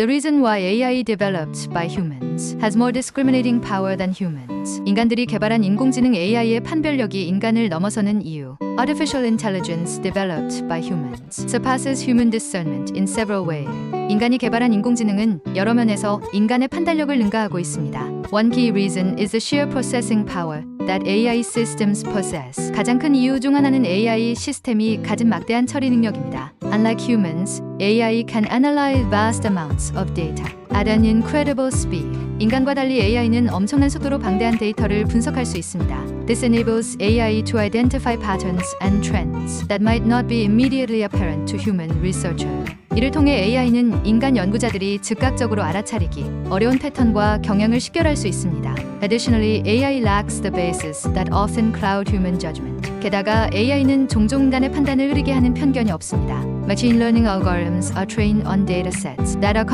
The reason why AI developed by humans has more discriminating power than humans. 인간들이 개발한 인공지능 AI의 판별력이 인간을 넘어서는 이유. Artificial intelligence developed by humans surpasses human discernment in several ways. 인간이 개발한 인공지능은 여러 면에서 인간의 판단력을 능가하고 있습니다. One key reason is the sheer processing power that AI systems possess. 가장 큰 이유 중 하나는 AI 시스템이 가진 막대한 처리 능력입니다. Unlike humans, AI can analyze vast amounts of data at an incredible speed. 인간과 달리 AI는 엄청난 속도로 방대한 데이터를 분석할 수 있습니다. This enables AI to identify patterns and trends that might not be immediately apparent to human researchers. 이를 통해 AI는 인간 연구자들이 즉각적으로 알아차리기 어려운 패턴과 경향을 식별할 수 있습니다. Additionally, AI lacks the basis that often cloud human judgment. 게다가 AI는 종종 인간의 판단을 흐리게 하는 편견이 없습니다. Machine learning algorithms are trained on data sets that are